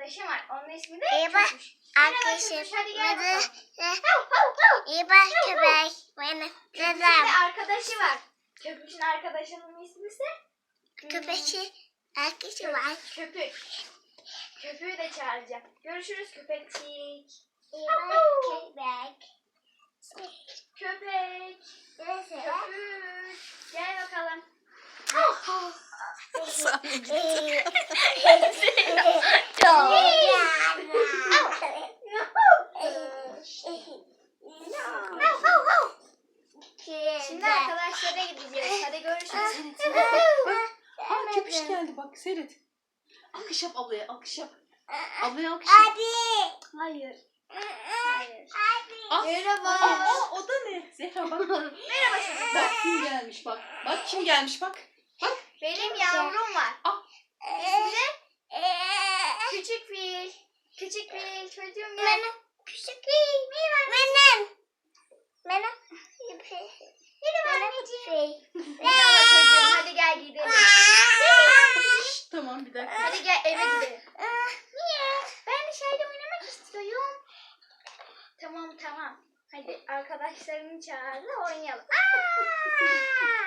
arkadaşım var. Onun ismi de Eyvah. Köpüş. Merhaba Arkadaşım. Adı. İyi bak köpek. Benim Köpüş'ün dedem. de arkadaşı var. Köpüş'ün arkadaşının ismi ise Köpeği arkadaşı var. Köpük. Köpüğü de çağıracağım. Görüşürüz köpekçik. İyi bak köpek. Köpek. Köpük. Gel bakalım. Şimdi arkadaşlara gideceğiz. Hadi görüşürüz. Aa köpüş geldi bak seyret. Alkış yap ablaya alkış yap. Ablaya alkış yap. Abi. Hayır. Hayır. Aa, Merhaba. aa, o da ne? Zehra bak. Merhaba çocuklar. Bak kim gelmiş bak. Bak kim gelmiş bak. Bak. Benim yavrum var. Ah. İsmi de Küçük Fil. Küçük Fil çocuğum. Benim küçük değil. Benim. Benim. Anneciğim. Merhaba çocuğum. Hadi gel gidelim. Şşş, tamam bir dakika. Hadi gel eve gidelim. Niye? Ben dışarıda oynamak istiyorum. Tamam tamam. Hadi arkadaşlarını çağır da oynayalım. Aa!